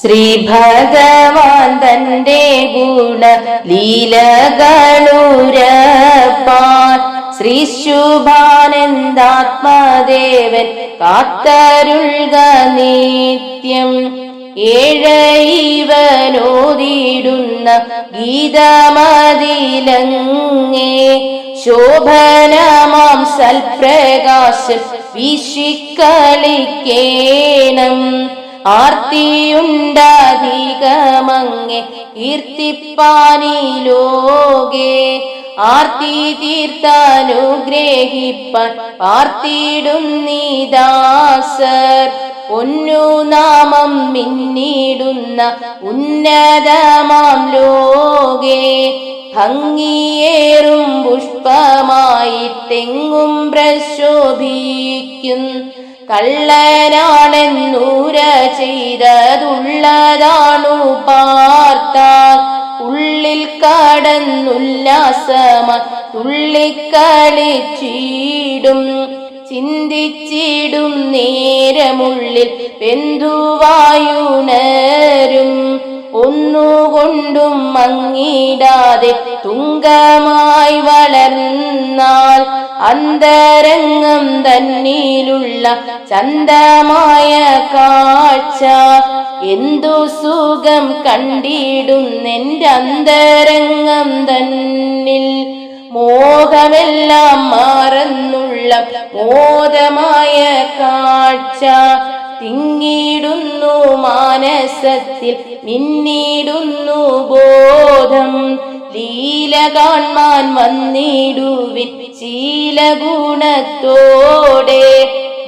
ശ്രീ ഭഗവാൻ തന്റെ ഗുണ ലീലകളുരപ്പാൻ ശ്രീ ശുഭാനന്ദാത്മദേവൻ കാത്തരുൾക നിത്യം ഏഴൈവനോദിടുന്ന ഗീതമതിലങ്ങേ ശോഭനമാം സൽപ്രകാശം വീശിക്കളിക്കേണം ആർത്തിയുണ്ടധികമങ്ങെ കീർത്തിപ്പാനി ലോകേ ആർത്തി തീർത്താനുഗ്രഹിപ്പാൻ നീദാസർ പൊന്നു നാമം മിന്നിടുന്ന ഉന്നതമാം ലോകേ ഭംഗിയേറും പുഷ്പമായിട്ടെങ്ങും പ്രശോഭിക്കും. കള്ളനാണെന്നൂര ചെയ്തതുള്ളതാണു പാർത്താൽ. ഉള്ളിൽ കടന്നുല്ലാസമ തുള്ളിക്കളിച്ചിടും. ചിന്തിച്ചിടും നേരമുള്ളിൽ ബന്ധുവായുണരും ഒന്നുകൊണ്ടും മങ്ങിടാതെ തുങ്കമായി വളർന്നാൽ അന്തരംഗം തന്നിലുള്ള ചന്തമായ കാഴ്ച എന്തു സുഖം കണ്ടിടുന്നെന്റെ അന്തരംഗം തന്നിൽ. മോഹമെല്ലാം മാറുന്നുള്ള മോദമായ കാഴ്ച തിങ്ങിടുന്നു മാനസത്തിൽ മിന്നിടുന്നു ബോധം. ലീല കാൺമാൻ വന്നിടുവിൻ ശീലഗുണത്തോടെ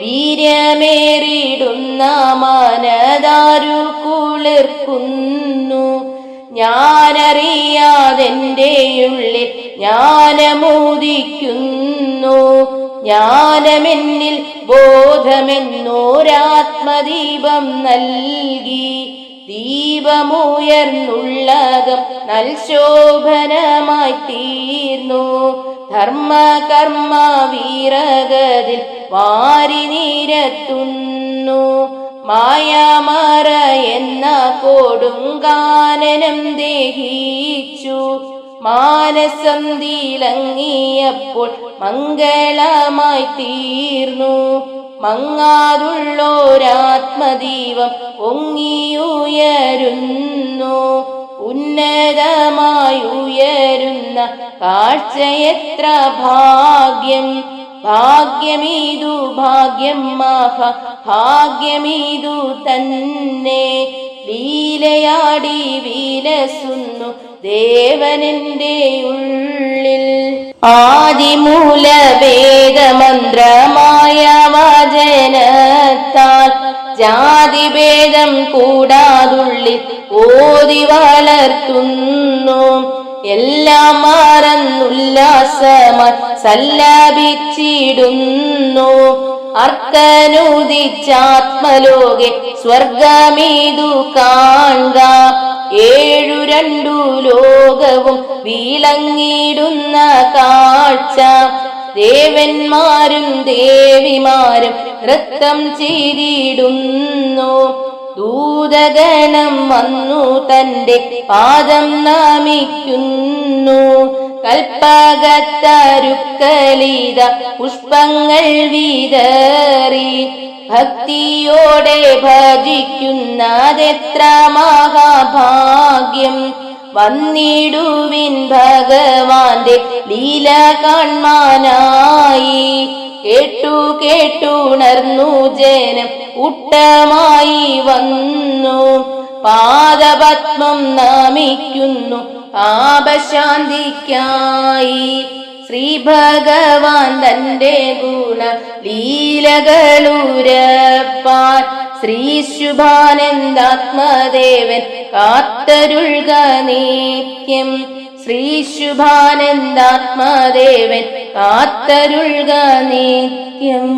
വീര്യമേറിടുന്ന മാനദാരു കുളിർക്കുന്നു. ഞാനറിയാതെന്റെയുള്ളിൽ ഉള്ളിൽ ജ്ഞാനമോദിക്കുന്നു ജ്ഞാനമെന്നിൽ ബോധമെന്നോരാത്മദീപം നൽകി. ദീപമുയർന്നുള്ളകം നൽശോഭനമായി തീർന്നു. ധർമ്മ കർമ്മ വീരഗതിൽ വാരി നീരത്തുന്നു മായാമറ എന്ന കൊടുങ്കാനനം ദേഹിച്ചു. മാനസം തീലങ്ങിയപ്പോൾ മംഗളമായി തീർന്നു. മങ്ങാതുള്ളോരാത്മദീപം പൊങ്ങിയുയരുന്നു. ഉന്നതമായി ഉയരുന്ന കാഴ്ച എത്ര ഭാഗ്യം. ഭാഗ്യമീതു ഭാഗ്യം മാഹ ഭാഗ്യമീതു തന്നെ. ലീലയാടി വീലസുന്നു ദേവനെന്റെ ഉള്ളിൽ. ആദിമൂല വേദമന്ത്രമായ വചനത്താൽ ജാതിഭേദം കൂടാതുള്ളിൽ ഓതി വളർത്തുന്നു. എല്ലാം മറന്നുല്ലാസമായി സല്ലാപിച്ചിടുന്നു. അർത്ഥനുദിച്ചാത്മലോകെ സ്വർഗമീതു കാണുക. ഏഴു രണ്ടു ലോകവും വീളങ്ങിടുന്ന കാഴ്ച. ദേവന്മാരും ദേവിമാരും നൃത്തം ചെയ്തിടുന്നു. ദൂതഗണം വന്നു തന്റെ പാദം നാമിക്കുന്നു. കൽപ്പകത്തരുക്കലിത പുഷ്പങ്ങൾ വിതറി. ഭക്തിയോടെ ഭജിക്കുന്നതെത്ര മഹാഭാഗ്യം. വന്നിടുവിൻ ഭഗവാന്റെ ലീല കാൺമാനായി കേട്ടു കേട്ടുണർന്നു ജനം ഉട്ടമായി വന്നു. പാദപത്മം നാമിക്കുന്നു പാപശാന്തിക്കായി. ശ്രീ ഭഗവാൻ തന്റെ ഗുണ ലീലകളുരപ്പാൻ. ശ്രീ ശുഭാനന്ദാത്മദേവൻ കാത്തരുൾക നിത്യം. ശ്രീ ശുഭാനന്ദാത്മദേവൻ കാത്തരുൾക നിത്യം.